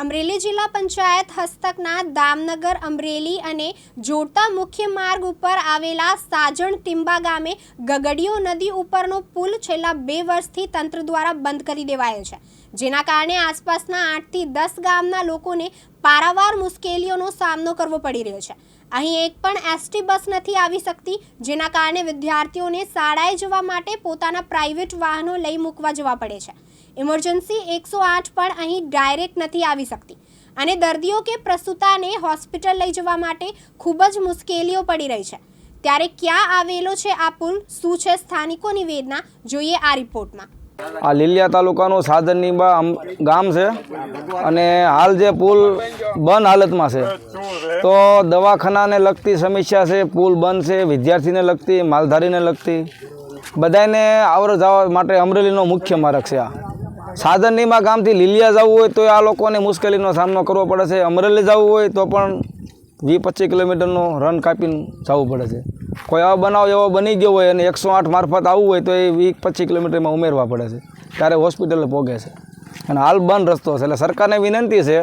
અમરેલી જિલ્લા પંચાયત હસ્તકના દામનગર, અમરેલી અને જોડતા મુખ્ય માર્ગ ઉપર આવેલા સાજણ ટિંબા ગામે ગગડીયો નદી ઉપરનો પુલ છેલ્લા બે વર્ષથી તંત્ર દ્વારા બંધ કરી દેવાયો છે. જેના કારણે આસપાસના આઠથી દસ ગામના લોકોને પારાવાર મુશ્કેલીઓનો સામનો કરવો પડી રહ્યો છે. અહીં એક પણ એસટી બસ નથી આવી શકતી, જેના કારણે વિદ્યાર્થીઓને શાળાએ જવા માટે પોતાના પ્રાઇવેટ વાહનો લઈ મૂકવા જવા પડે છે. ઇમરજન્સી એકસો આઠ પણ અહીં ડાયરેક્ટ નથી આવી શકતી. અને દર્દીઓ કે પ્રસૂતાને હોસ્પિટલ લઈ જવા માટે ખૂબ જ મુશ્કેલીઓ પડી રહી છે. ત્યારે ક્યાં આવેલો છે આ પુલ? શું છે સ્થાનિકોની વેદના? જોઈએ આ રિપોર્ટમાં. આ લીલિયા તાલુકાનું સાધનની ગામ છે. અને હાલ જે પુલ બંધ હાલતમાં છે. તો દવાખાનાને લગતી સમસ્યા છે, પુલ બંધ છે, વિદ્યાર્થીને લગતી, માલધારીને લગતી. બધાને આવર જવા માટે અમરેલીનો મુખ્ય માર્ગ છે આ. સાધનનીમાં ગામથી લીલિયા જવું હોય તો આ લોકોને મુશ્કેલીનો સામનો કરવો પડે છે. અમરેલી જવું હોય તો પણ વીસ પચીસ કિલોમીટરનો રન કાપીને જવું પડે છે. કોઈ આવો બનાવ એવો બની ગયો હોય અને એકસો આઠ મારફત આવવું હોય તો એ વીસ પચીસ કિલોમીટરમાં ઉમેરવા પડે છે. ત્યારે હોસ્પિટલે પહોંચે છે. અને હાલ બંધ રસ્તો છે. એટલે સરકારને વિનંતી છે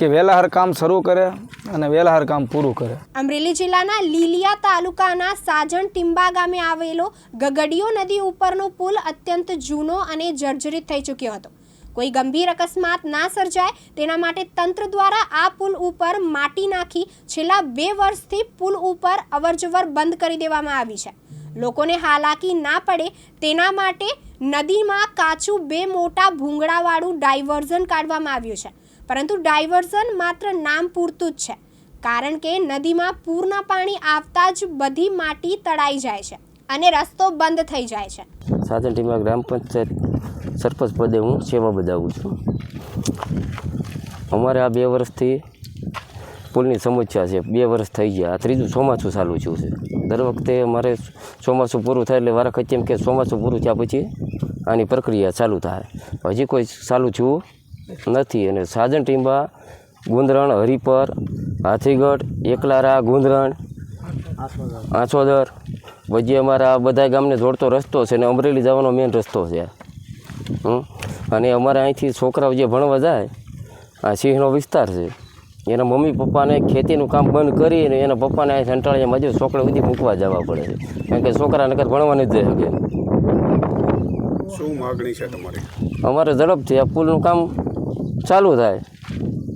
કે વેલાહર કામ શરૂ કરે અને વેલાહર કામ પૂરું કરે. અમરેલી જિલ્લાના લીલિયા તાલુકાના સાજણ ટિંબા ગામે આવેલો ગગડીયો નદી ઉપરનો પુલ અત્યંત જૂનો અને જર્જરિત થઈ ચૂક્યો હતો. કોઈ ગંભીર અકસ્માત ના સર્જાય તેના માટે તંત્ર દ્વારા આ પુલ ઉપર માટી નાખી છેલ્લા બે વર્ષથી પુલ ઉપર અવરજવર બંધ કરી દેવામાં આવી છે. લોકોને હાલાકી ના પડે તેના માટે નદીમાં કાચું બે મોટા ભૂંગળાવાળું ડાયવર્ઝન કાઢવામાં આવ્યું છે. પરંતુ ડાયવર્ઝન માત્ર નામ પૂરતું જ છે, કારણ કે નદીમાં પૂરના પાણી આવતા જ બધી માટી તળાઈ જાય છે અને રસ્તો બંધ થઈ જાય છે. સાધન ટીમમાં ગ્રામ પંચાયત સરપંચ પદે હું સેવા બજાવું છું. અમારે આ બે વર્ષથી પુલની સમસ્યા છે. બે વર્ષ થઈ ગયા. આ ત્રીજું ચોમાસું ચાલુ થયું છે. દર વખતે અમારે ચોમાસું પૂરું થાય એટલે વારા એમ કે ચોમાસું પૂરું થયા પછી આની પ્રક્રિયા ચાલુ થાય. હજી કોઈ ચાલુ થયું નથી અને સાજન ટીંબા ગુંદરણ હરિપર હાથીગઢ એકલારા ગુંદરણ આંછોદર પછી અમારા બધા ગામને જોડતો રસ્તો છે અને અમરેલી જવાનો મેઇન રસ્તો છે હં અને અમારે અહીંથી છોકરાઓ જે ભણવા જાય આ સિંહનો વિસ્તાર છે. એના મમ્મી પપ્પાને ખેતીનું કામ બંધ કરી અને એના પપ્પાને અહીં સંટાળીએ મજૂર છોકરા સુધી મૂકવા જવા પડે છે. કારણ કે છોકરા નગર ભણવા નથી જઈ શકે શું માગણી છે તમારી? અમારે ઝડપથી આ પુલનું કામ ચાલુ થાય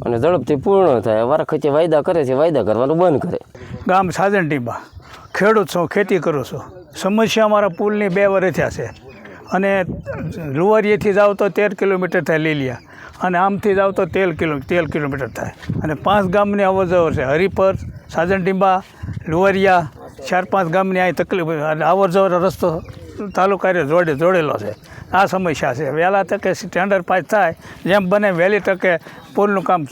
અને ઝડપથી પૂર્ણ થાય. વારા ખચે વાયદા કરે છે, વાયદા કરવાનું બંધ કરે. ગામ સાધન ટીંબા. ખેડૂત છું, ખેતી કરું છું. સમસ્યા અમારા પુલની બે વર્ષ થયા છે. અને લુવારીએથી જાઓ તો તેર કિલોમીટર થાય લીલિયા. અને આમથી જાઓ તો તેર કિલો, તેર કિલોમીટર થાય. અને પાંચ ગામની અવર છે. હરિપર સાજન ટીંબા, લુવારિયા, ચાર પાંચ ગામની અહીં તકલીફ. અને અવર જવર રસ્તો તાલુકારે જોડે જોડેલો છે. આ સમસ્યા છે. વહેલા તકે સ્ટેન્ડર્ડ પાસ થાય, જેમ બને વહેલી તકે પુલનું કામ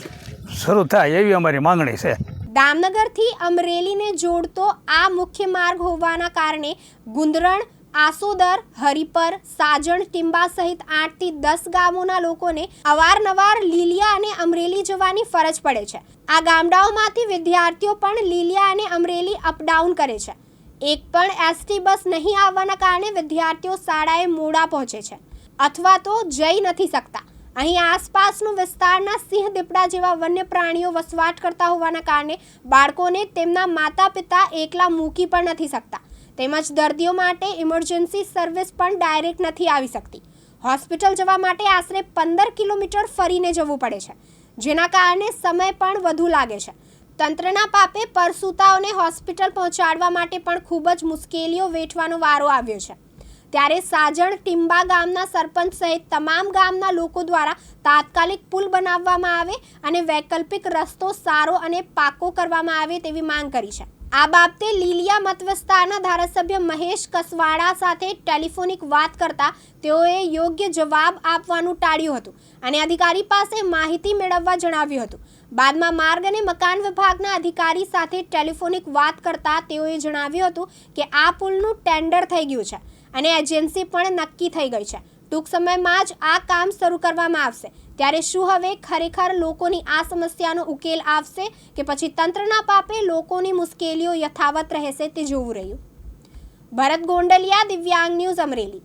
શરૂ થાય એવી અમારી માંગણી છે. દામનગરથી અમરેલીને જોડતો આ મુખ્ય માર્ગ હોવાના કારણે ગુંદરણ, આસોદર, હરિપર, સાજણ, ટીંબા સહિત આઠથી દસ ગામોના લોકોને અવારનવાર લીલિયા અને અમરેલી જવાની ફરજ પડે છે. આ ગામડાઓમાંથી વિદ્યાર્થીઓ પણ લીલિયા અને અમરેલી અપડાઉન કરે છે. એક પણ એસટી બસ નહીં આવવાના કારણે વિદ્યાર્થીઓ શાળાએ મોડા પહોંચે છે. અથવા તો જઈ નથી શકતા. અહીં આસપાસનું વિસ્તારના સિંહ દીપડા જેવા વન્ય પ્રાણીઓ વસવાટ કરતા હોવાના કારણે બાળકોને તેમના માતા પિતા એકલા મૂકી પણ નથી શકતા. તેમજ દર્દીઓ માટે ઇમરજન્સી સર્વિસ પણ ડાયરેક્ટ નથી આવી શકતી. હોસ્પિટલ જવા માટે આશરે પંદર કિલોમીટર ફરીને જવું પડે છે, જેના કારણે સમય પણ વધુ લાગે છે. તંત્રના પાપે પરસૂતાઓને હોસ્પિટલ પહોંચાડવા માટે પણ ખૂબ જ મુશ્કેલીઓ વેઠવાનો વારો આવ્યો છે. ત્યારે સાજણ, ટીંબા ગામના સરપંચ સહિત તમામ ગામના લોકો દ્વારા તાત્કાલિક પુલ બનાવવામાં આવે અને વૈકલ્પિક રસ્તો સારો અને પાકો કરવામાં આવે તેવી માંગ કરી છે. આ બાબતે લીલિયા મત વિસ્તારના ધારાસભ્ય મહેશ કસવાડા સાથે ટેલિફોનિક વાત કરતા તેઓએ યોગ્ય જવાબ આપવાનું ટાળ્યું હતું અને અધિકારી પાસે માહિતી મેળવવા જણાવ્યું હતું. બાદમાં માર્ગ અને મકાન વિભાગના અધિકારી સાથે ટેલિફોનિક વાત કરતા તેઓએ જણાવ્યું હતું કે આ પુલનું ટેન્ડર થઈ ગયું છે અને એજન્સી પણ નક્કી થઈ ગઈ છે. ટૂંક સમયમાં જ આ કામ શરૂ કરવામાં આવશે. ત્યારે શું હવે ખરેખર લોકોની આ સમસ્યાનો ઉકેલ આવશે કે પછી તંત્રના પાપે લોકોની મુશ્કેલીઓ યથાવત રહેશે તે જોવું રહ્યું. ભરત ગોંડલિયા, દિવ્યાંગ ન્યૂઝ અમરેલી.